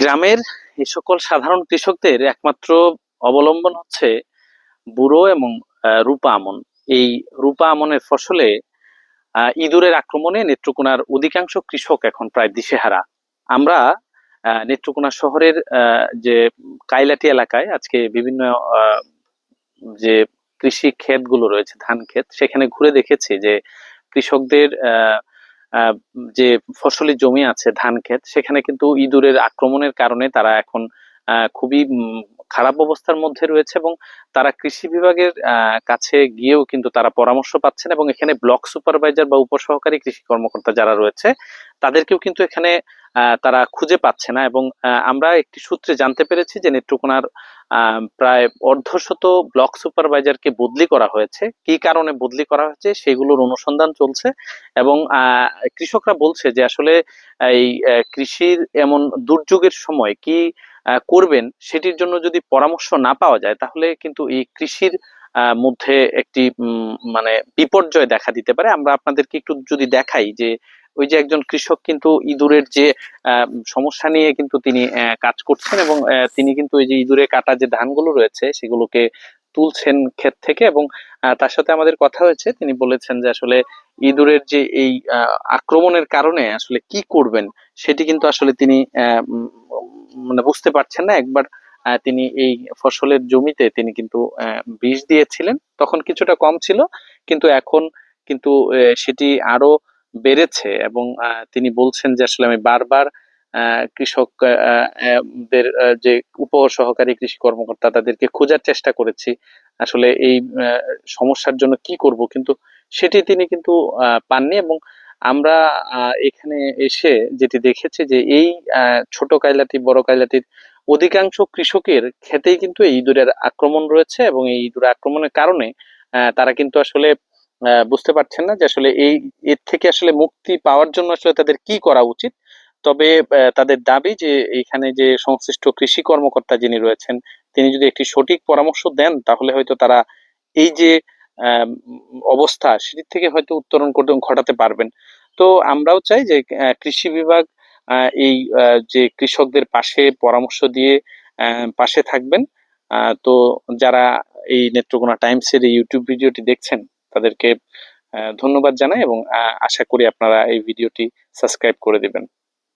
গ্রামের এই সকল সাধারণ কৃষকদের একমাত্র অবলম্বন হচ্ছে বুড়ো এবং রূপা আমন। এই রূপা আমনের ফসলে ইঁদুরের আক্রমণে নেত্রকোনার অধিকাংশ কৃষক এখন প্রায় দিশেহারা। আমরা নেত্রকোনা শহরের যে কাইলাটি এলাকায় আজকে বিভিন্ন যে কৃষি ক্ষেতগুলো রয়েছে ধান ক্ষেত সেখানে ঘুরে দেখেছি যে কৃষকদের আহ, যে ফসলি জমি আছে ধান ক্ষেত, সেখানে কিন্তু ইঁদুরের আক্রমণের কারণে তারা এখন খুবই খারাপ অবস্থার মধ্যে রয়েছে এবং তারা কৃষি বিভাগের কাছে গিয়েও কিন্তু তারা পরামর্শ পাচ্ছেন এবং এখানে ব্লক সুপারভাইজার বা উপসহকারী কৃষি কর্মকর্তা যারা রয়েছে, তাদেরকেও কিন্তু এখানে তারা খুঁজে পাচ্ছে না এবং আমরা একটি সূত্রে জানতে পেরেছি যে নেত্রকোনার প্রায় অর্ধশত ব্লক সুপারভাইজারকে বদলি করা হয়েছে। কি কারণে বদলি করা হয়েছে সেগুলোর অনুসন্ধান চলছে এবং কৃষকরা বলছে যে আসলে এই কৃষির এমন দুর্যোগের সময় কি করবেন সেটির জন্য যদি পরামর্শ না পাওয়া যায় তাহলে কিন্তু এই কৃষির মধ্যে একটি মানে বিপর্যয় দেখা দিতে পারে। আমরা আপনাদেরকে একটু যদি দেখাই যে ওই যে একজন কৃষক কিন্তু ইঁদুরের যে সমস্যা নিয়ে কিন্তু তিনি কাজ করছেন এবং তিনি কিন্তু ওই যে ইঁদুরে কাটা যে ধানগুলো রয়েছে সেগুলোকে তুলছেন ক্ষেত থেকে এবং তার সাথে আমাদের কথা হয়েছে। তিনি বলেছেন যে আসলে ইঁদুরের যে এই আক্রমণের কারণে আসলে কি করবেন সেটি কিন্তু আসলে তিনি মানে বুঝতে পারছেন না। একবার তিনি এই ফসলের জমিতে তিনি কিন্তু বিষ দিয়েছিলেন। তখন কিছুটা কম ছিল, কিন্তু এখন কিন্তু সেটি আরও বেড়েছে এবং তিনি বলছেন যে আসলে আমি বারবার আহ, কৃষক আহ, আহ, দের আহ, যে উপ সহকারী কৃষি কর্মকর্তা তাদেরকে খোঁজার চেষ্টা করেছি আসলে এই সমস্যার জন্য কি করব কিন্তু সেটি তিনি কিন্তু পাননি এবং আমরা এখানে এসে যেটি দেখেছি যে এই ছোট কাইলাটি বড় কাইলাটির অধিকাংশ কৃষকের ক্ষেতেই কিন্তু এই ইঁদুরের আক্রমণ রয়েছে এবং এই ইঁদুরের আক্রমণের কারণে তারা কিন্তু আসলে বুঝতে পারছেন না যে আসলে এই, এর থেকে আসলে মুক্তি পাওয়ার জন্য আসলে তাদের কি করা উচিত? তবে তাদের দাবি যে এখানে যে সংশ্লিষ্ট কৃষি কর্মকর্তা যিনি রয়েছেন, তিনি যদি একটি সঠিক পরামর্শ দেন, তাহলে হয়তো তারা এই যে অবস্থা সেটির থেকে হয়তো উত্তরণ করতে ঘটাতে পারবেন। তো আমরাও চাই যে কৃষি বিভাগ এই যে কৃষকদের পাশে পরামর্শ দিয়ে পাশে থাকবেন। তো যারা এই নেত্রকোনা টাইমসের এই ইউটিউব ভিডিওটি দেখছেন তাদেরকে ধন্যবাদ জানাই এবং আশা করি আপনারা এই ভিডিওটি সাবস্ক্রাইব করে দিবেন।